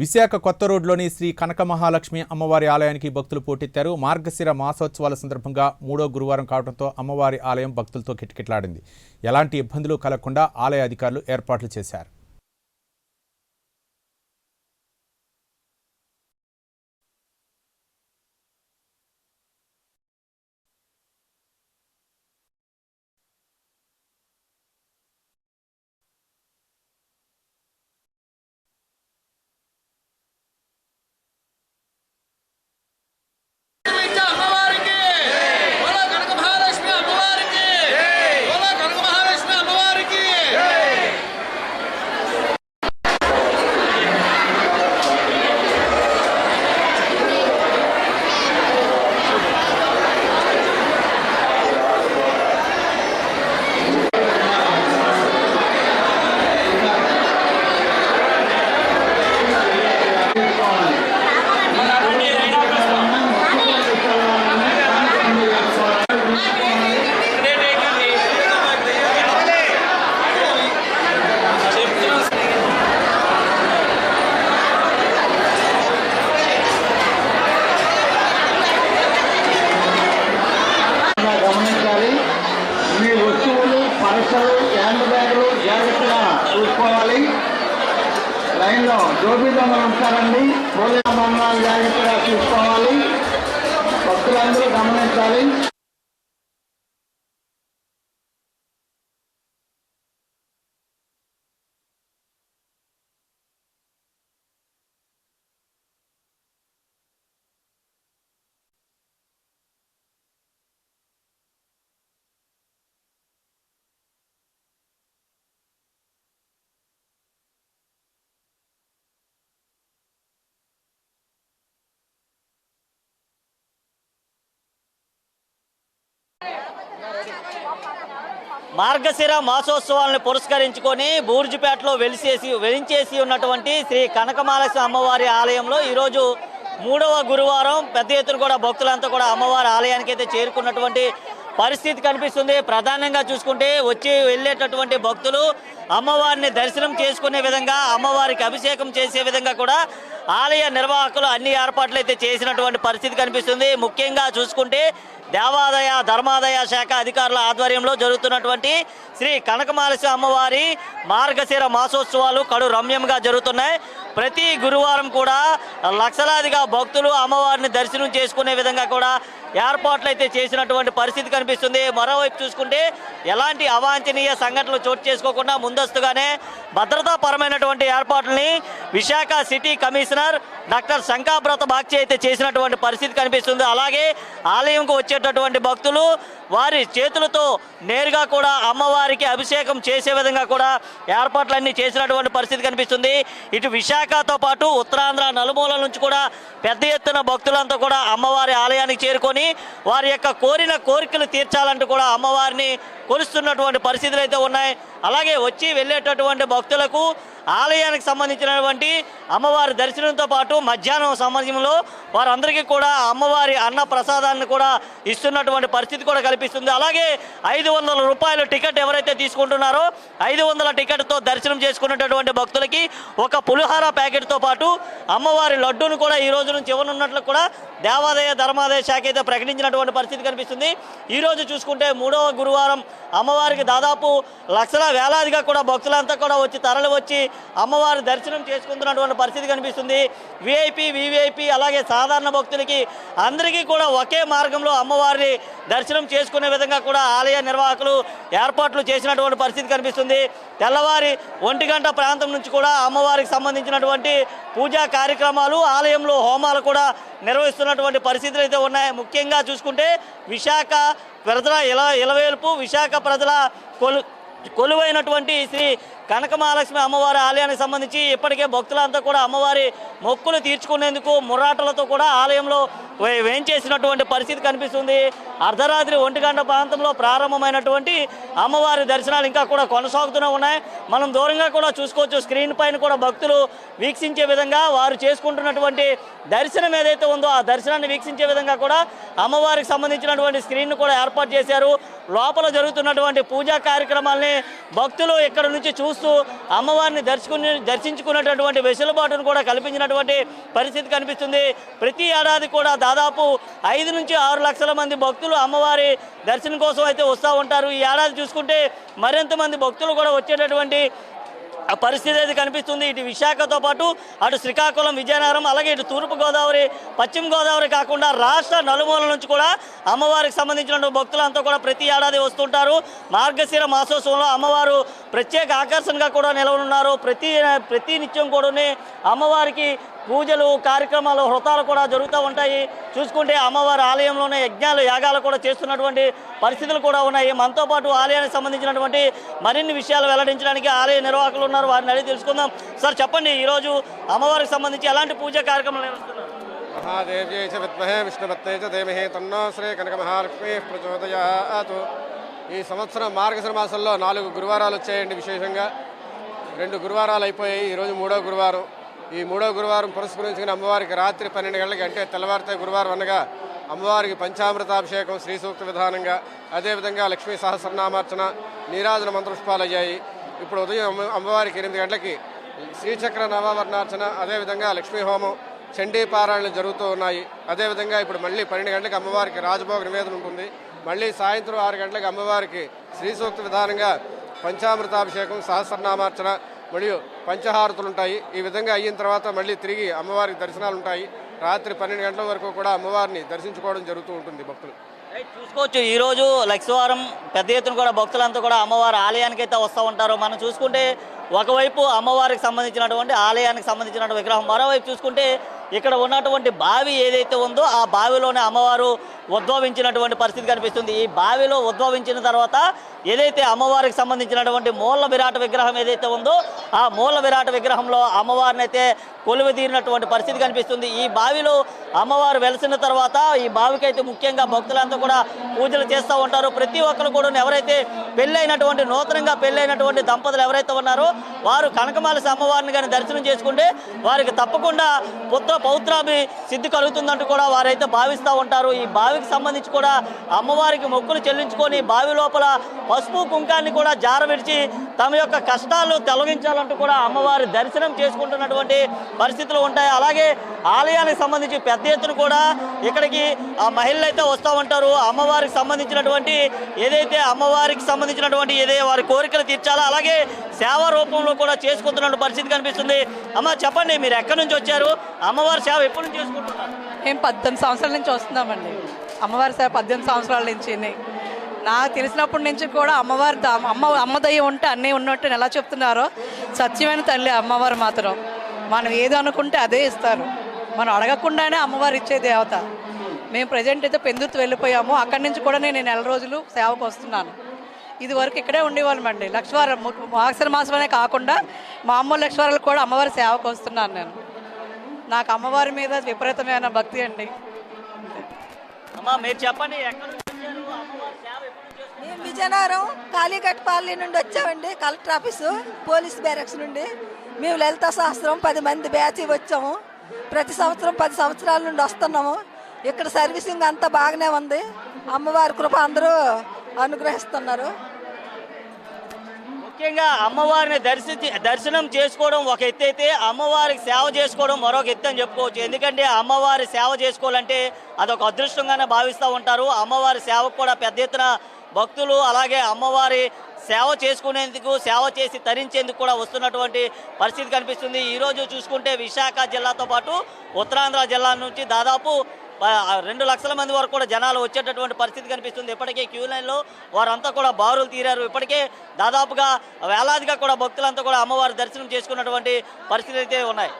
విశాఖ కొత్త రోడ్లోని శ్రీ కనక మహాలక్ష్మి అమ్మవారి ఆలయానికి భక్తులు పోటెత్తారు. మార్గశిర మాసోత్సవాల సందర్భంగా మూడో గురువారం కావడంతో అమ్మవారి ఆలయం భక్తులతో కిటకిటలాడింది. ఎలాంటి ఇబ్బందులు కలగకుండా ఆలయ అధికారులు ఏర్పాట్లు చేశారు ఇచ్చే అమ్మవారికి బోలో కనక మహాలక్ష్మి అమ్మవారికి బోలో కనక మహాలక్ష్మి అమ్మవారికి ఇలా గమనించాలి మీ వస్తువులు పరసలు హ్యాండ్ బ్యాగులు జాగ్రత్తగా చూసుకోవాలి లైన్లో జోబీ దొంగలు ఉంటారండి పోలీసు బంగాలు జాగ్రత్తగా చూసుకోవాలి. భక్తులందరూ గమనించాలి. మార్గశిర మాసోత్సవాలను పురస్కరించుకొని బూర్జుపేటలో వెలిసేసి వెలించేసి ఉన్నటువంటి శ్రీ కనకమాలక్ష్మి అమ్మవారి ఆలయంలో ఈరోజు మూడవ గురువారం పెద్ద ఎత్తున కూడా భక్తులంతా కూడా అమ్మవారి ఆలయానికి అయితే చేరుకున్నటువంటి పరిస్థితి కనిపిస్తుంది. ప్రధానంగా చూసుకుంటే వచ్చి వెళ్ళేటటువంటి భక్తులు అమ్మవారిని దర్శనం చేసుకునే విధంగా అమ్మవారికి అభిషేకం చేసే విధంగా కూడా ఆలయ నిర్వాహకులు అన్ని ఏర్పాట్లు అయితే చేసినటువంటి పరిస్థితి కనిపిస్తుంది. ముఖ్యంగా చూసుకుంటే దేవాదాయ ధర్మాదాయ శాఖ అధికారుల ఆధ్వర్యంలో జరుగుతున్నటువంటి శ్రీ కనకమాలసి అమ్మవారి మార్గశిర మాసోత్సవాలు కడు రమ్యంగా జరుగుతున్నాయి. ప్రతి గురువారం కూడా లక్షలాదిగా భక్తులు అమ్మవారిని దర్శనం చేసుకునే విధంగా కూడా ఏర్పాట్లు అయితే చేసినటువంటి పరిస్థితి కనిపిస్తుంది. మరోవైపు చూసుకుంటే ఎలాంటి అవాంఛనీయ సంఘటనలు చోటు చేసుకోకుండా ముందస్తుగానే భద్రతాపరమైనటువంటి ఏర్పాట్లని Visakha city commissioner doctor Shankhabrata Bagchi అయితే చేసినటువంటి పరిస్థితి కనిపిస్తుంది. అలాగే ఆలయంకు వచ్చేటటువంటి భక్తులు వారి చేతులతో నేరుగా కూడా అమ్మవారికి అభిషేకం చేసే విధంగా కూడా ఏర్పాట్లన్నీ చేసినటువంటి పరిస్థితి కనిపిస్తుంది. ఇటు విశాఖ విశాఖతో పాటు ఉత్తరాంధ్ర నలుమూల నుంచి కూడా పెద్ద ఎత్తున భక్తులంతా కూడా అమ్మవారి ఆలయానికి చేరుకొని వారి యొక్క కోరిన కోరికలు తీర్చాలంటూ కూడా అమ్మవారిని కొలుస్తున్నటువంటి పరిస్థితులు అయితే ఉన్నాయి. అలాగే వచ్చి వెళ్ళేటటువంటి భక్తులకు ఆలయానికి సంబంధించినటువంటి అమ్మవారి దర్శనంతో పాటు మధ్యాహ్నం సమయంలో వారందరికీ కూడా అమ్మవారి అన్న ప్రసాదాన్ని కూడా ఇస్తున్నటువంటి పరిస్థితి కూడా కల్పిస్తుంది. అలాగే ఐదు వందల రూపాయలు టికెట్ ఎవరైతే తీసుకుంటున్నారో ఐదు వందల టికెట్తో దర్శనం చేసుకున్నటువంటి భక్తులకి ఒక పులిహార ప్యాకెట్తో పాటు అమ్మవారి లడ్డూను కూడా ఈ రోజు నుంచి ఇవ్వనున్నట్లు కూడా దేవాదాయ ధర్మాదాయ శాఖ అయితే ప్రకటించినటువంటి పరిస్థితి కనిపిస్తుంది. ఈరోజు చూసుకుంటే మూడవ గురువారం అమ్మవారికి దాదాపు లక్షల వేలాదిగా కూడా భక్తులంతా కూడా వచ్చి తరలి వచ్చి అమ్మవారి దర్శనం చేసుకుంటున్నటువంటి పరిస్థితి కనిపిస్తుంది. విఐపి వివిఐపి అలాగే సాధారణ భక్తులకి అందరికీ కూడా ఒకే మార్గంలో అమ్మవారిని దర్శనం చేసుకునే విధంగా కూడా ఆలయ నిర్వాహకులు ఏర్పాట్లు చేసినటువంటి పరిస్థితి కనిపిస్తుంది. తెల్లవారి ఒంటి గంట ప్రాంతం నుంచి కూడా అమ్మవారికి సంబంధించినటువంటి పూజా కార్యక్రమాలు ఆలయంలో హోమాలు కూడా నిర్వహిస్తున్నటువంటి పరిస్థితులు అయితే ఉన్నాయి. ముఖ్యంగా చూసుకుంటే విశాఖ ప్రజల ఇల ఇలవేల్పు విశాఖ ప్రజల కొలు కొలువైనటువంటి శ్రీ కనకమహాలక్ష్మి అమ్మవారి ఆలయానికి సంబంధించి ఇప్పటికే భక్తులంతా కూడా అమ్మవారి మొక్కులు తీర్చుకునేందుకు మురాటలతో కూడా ఆలయంలో వే- వేంచేసినటువంటి పరిస్థితి కనిపిస్తుంది? అర్ధరాత్రి ఒంటిగంట ప్రాంతంలో ప్రారంభమైనటువంటి అమ్మవారి దర్శనాలు ఇంకా కూడా కొనసాగుతూనే ఉన్నాయి. మనం దూరంగా కూడా చూసుకోవచ్చు. స్క్రీన్ పైన కూడా భక్తులు వీక్షించే విధంగా వారు చేసుకుంటున్నటువంటి దర్శనం ఏదైతే ఉందో ఆ దర్శనాన్ని వీక్షించే విధంగా కూడా అమ్మవారికి సంబంధించినటువంటి స్క్రీన్ను కూడా ఏర్పాటు చేశారు. లోపల జరుగుతున్నటువంటి పూజా కార్యక్రమాల్ని భక్తులు ఇక్కడ నుంచి చూస్తూ అమ్మవారిని దర్శకుని దర్శించుకున్నటువంటి వెసులుబాటును కూడా కల్పించినటువంటి పరిస్థితి కనిపిస్తుంది. ప్రతి ఏడాది కూడా దాదాపు ఐదు నుంచి ఆరు లక్షల మంది భక్తులు అమ్మవారి దర్శనం కోసం అయితే వస్తూ ఉంటారు. ఈ ఏడాది చూసుకుంటే మరింత మంది భక్తులు కూడా వచ్చేటటువంటి పరిస్థితి అయితే కనిపిస్తుంది? ఇటు విశాఖతో పాటు అటు శ్రీకాకుళం విజయనగరం అలాగే ఇటు తూర్పుగోదావరి పశ్చిమ గోదావరి కాకుండా రాష్ట్ర నలుమూలల నుంచి కూడా అమ్మవారికి సంబంధించిన భక్తులంతా కూడా ప్రతి ఏడాది వస్తుంటారు. మార్గశిర మాసోత్సవంలో అమ్మవారు ప్రత్యేక ఆకర్షణగా కూడా నిలవనున్నారు. ప్రతి ప్రతి నిత్యం కూడా అమ్మవారికి పూజలు కార్యక్రమాలు హృతాలు కూడా జరుగుతూ ఉంటాయి. చూసుకుంటే అమ్మవారి ఆలయంలోనే యజ్ఞాలు యాగాలు కూడా చేస్తున్నటువంటి పరిస్థితులు కూడా ఉన్నాయి. మనతో పాటు ఆలయానికి సంబంధించినటువంటి మరిన్ని విషయాలు వెల్లడించడానికి ఆలయ నిర్వాహకులు ఉన్నారు. వారిని అడిగి తెలుసుకుందాం. సార్ చెప్పండి ఈరోజు అమ్మవారికి సంబంధించి ఎలాంటి పూజా కార్యక్రమాలు నిర్వహిస్తున్నారు? మహాదేవ్యై చ విద్మహే విష్ణుపత్నే చ ధీమహి తన్నో శ్రీ కనక మహాలక్ష్మి ప్రచోదయాతు. ఈ సంవత్సరం మార్గశిర మాసంలో నాలుగు గురువారాలు వచ్చాయండి విశేషంగా. రెండు గురువారాలు అయిపోయాయి ఈరోజు మూడో గురువారం. ఈ మూడో గురువారం పురస్కరించుకుని అమ్మవారికి రాత్రి పన్నెండు గంటలకి అంటే తెల్లవారితే గురువారం అనగా అమ్మవారికి పంచామృతాభిషేకం శ్రీ సూక్త విధానంగా. అదేవిధంగా లక్ష్మీ సహస్రనామార్చన నీరాజన మంత్రపుష్పాలు అయ్యాయి ఇప్పుడు ఉదయం అమ్మ- అమ్మవారికి ఎనిమిది గంటలకి శ్రీచక్ర నవవర్ణార్చన అదేవిధంగా లక్ష్మీ హోమం చండీ పారాయణలు జరుగుతూ ఉన్నాయి. అదేవిధంగా ఇప్పుడు మళ్ళీ పన్నెండు గంటలకు అమ్మవారికి రాజభోగ నివేదన ఉంటుంది. మళ్ళీ సాయంత్రం ఆరు గంటలకు అమ్మవారికి శ్రీ సూక్త విధానంగా పంచామృతాభిషేకం సహస్రనామార్చన మరియు పంచహారతులు ఉంటాయి. ఈ విధంగా అయిన తర్వాత మళ్ళీ తిరిగి అమ్మవారికి దర్శనాలు ఉంటాయి. రాత్రి పన్నెండు గంటల వరకు కూడా అమ్మవారిని దర్శించుకోవడం జరుగుతూ ఉంటుంది భక్తులు. చూసుకోవచ్చు. ఈ రోజు పెద్ద ఎత్తున కూడా భక్తులంతా కూడా అమ్మవారి ఆలయానికి అయితే వస్తూ ఉంటారు. మనం చూసుకుంటే ఒకవైపు అమ్మవారికి సంబంధించినటువంటి ఆలయానికి సంబంధించినటువంటి విగ్రహం మరోవైపు చూసుకుంటే ఇక్కడ ఉన్నటువంటి బావి ఏదైతే ఉందో ఆ బావిలోనే అమ్మవారు ఉద్భవించినటువంటి పరిస్థితి కనిపిస్తుంది. ఈ బావిలో ఉద్భవించిన తర్వాత ఏదైతే అమ్మవారికి సంబంధించినటువంటి మూల విరాట విగ్రహం ఏదైతే ఉందో ఆ మూల విరాట విగ్రహంలో అమ్మవారిని అయితే తీరినటువంటి పరిస్థితి కనిపిస్తుంది. ఈ బావిలో అమ్మవారు వెలిసిన తర్వాత ఈ బావికైతే ముఖ్యంగా భక్తులంతా కూడా పూజలు చేస్తూ ఉంటారు. ప్రతి ఒక్కరు కూడా ఎవరైతే పెళ్ళైనటువంటి నూతనంగా పెళ్ళైనటువంటి దంపతులు ఎవరైతే ఉన్నారో వారు కనకమాలసి అమ్మవారిని కానీ దర్శనం చేసుకుంటే వారికి తప్పకుండా పుత్ర పౌత్రాభి సిద్ధి కలుగుతుందంటూ కూడా వారైతే భావిస్తూ ఉంటారు. ఈ బావికి సంబంధించి కూడా అమ్మవారికి మొక్కులు చెల్లించుకొని బావి లోపల పసుపు కుంకాన్ని కూడా జార విడిచి తమ యొక్క కష్టాలు అంటూ కూడా అమ్మవారి దర్శనం చేసుకుంటున్నటువంటి పరిస్థితులు ఉంటాయి. అలాగే ఆలయానికి సంబంధించి పెద్ద ఎత్తున కూడా ఇక్కడికి ఆ మహిళలు అయితే వస్తూ ఉంటారు. అమ్మవారికి సంబంధించినటువంటి ఏదైతే అమ్మవారికి సంబంధించినటువంటి ఏదైతే వారి కోరికలు తీర్చాలో అలాగే సేవ రూపంలో కూడా చేసుకుంటున్న పరిస్థితి కనిపిస్తుంది. అమ్మ చెప్పండి మీరు ఎక్కడి నుంచి వచ్చారు? అమ్మవారి సేవ ఎప్పటి నుంచి చేసుకుంటున్నారు? మేము పద్దెనిమిది సంవత్సరాల నుంచి వస్తున్నామండి. అమ్మవారి సేవ పద్దెనిమిది సంవత్సరాల నుంచి నాకు తెలిసినప్పటి నుంచి కూడా అమ్మవారి అమ్మ అమ్మ దయ్యం ఉంటే అన్నీ ఉన్నట్టు ఎలా చెప్తున్నారో సత్యమైన తల్లి అమ్మవారు మాత్రం. మనం ఏది అనుకుంటే అదే ఇస్తారు. మనం అడగకుండానే అమ్మవారు ఇచ్చే దేవత. మేము ప్రజెంట్ అయితే పెందుర్తి వెళ్ళిపోయాము. అక్కడి నుంచి కూడా నేను నెల రోజులు సేవకు వస్తున్నాను. ఇది వరకు ఇక్కడే ఉండేవాళ్ళమండి లక్షవారం మాసర మాసమనే కాకుండా మామూలు లక్ష్వారాలు కూడా అమ్మవారి సేవకు వస్తున్నాను నేను. నాకు అమ్మవారి మీద విపరీతమైన భక్తి అండి. అమ్మా మీరు చెప్పండి ఎక్కడ నుంచి వచ్చారు అమ్మవారి సేవ ఎప్పటి నుంచి జనారం మేము నుండి వచ్చామండి కలెక్టర్ ఆఫీసు పోలీస్ బ్యారక్స్ నుండి. మేము లలిత సహస్రం పది మంది బ్యాచ్ వచ్చాము. ప్రతి సంవత్సరం పది సంవత్సరాల నుండి వస్తున్నాము. ఇక్కడ సర్వీసింగ్ అంతా బాగానే ఉంది. అమ్మవారి కృప అందరూ అనుగ్రహిస్తున్నారు. ముఖ్యంగా అమ్మవారిని దర్శి దర్శనం చేసుకోవడం ఒక ఎత్తు అయితే అమ్మవారికి సేవ చేసుకోవడం మరొక ఎత్తు అని చెప్పుకోవచ్చు. ఎందుకంటే అమ్మవారి సేవ చేసుకోవాలంటే అదొక అదృష్టంగానే భావిస్తూ ఉంటారు. అమ్మవారి సేవకు కూడా పెద్ద ఎత్తున భక్తులు అలాగే అమ్మవారి సేవ చేసుకునేందుకు సేవ చేసి తరించేందుకు కూడా వస్తున్నటువంటి పరిస్థితి కనిపిస్తుంది. ఈరోజు చూసుకుంటే విశాఖ జిల్లాతో పాటు ఉత్తరాంధ్ర జిల్లా నుంచి దాదాపు రెండు లక్షల మంది వరకు కూడా జనాలు వచ్చేటటువంటి పరిస్థితి కనిపిస్తుంది. ఇప్పటికే క్యూ లైన్లో వారంతా కూడా బారులు తీరారు. ఇప్పటికే దాదాపుగా వేలాదిగా కూడా భక్తులంతా కూడా అమ్మవారి దర్శనం చేసుకున్నటువంటి పరిస్థితులు అయితే ఉన్నాయి.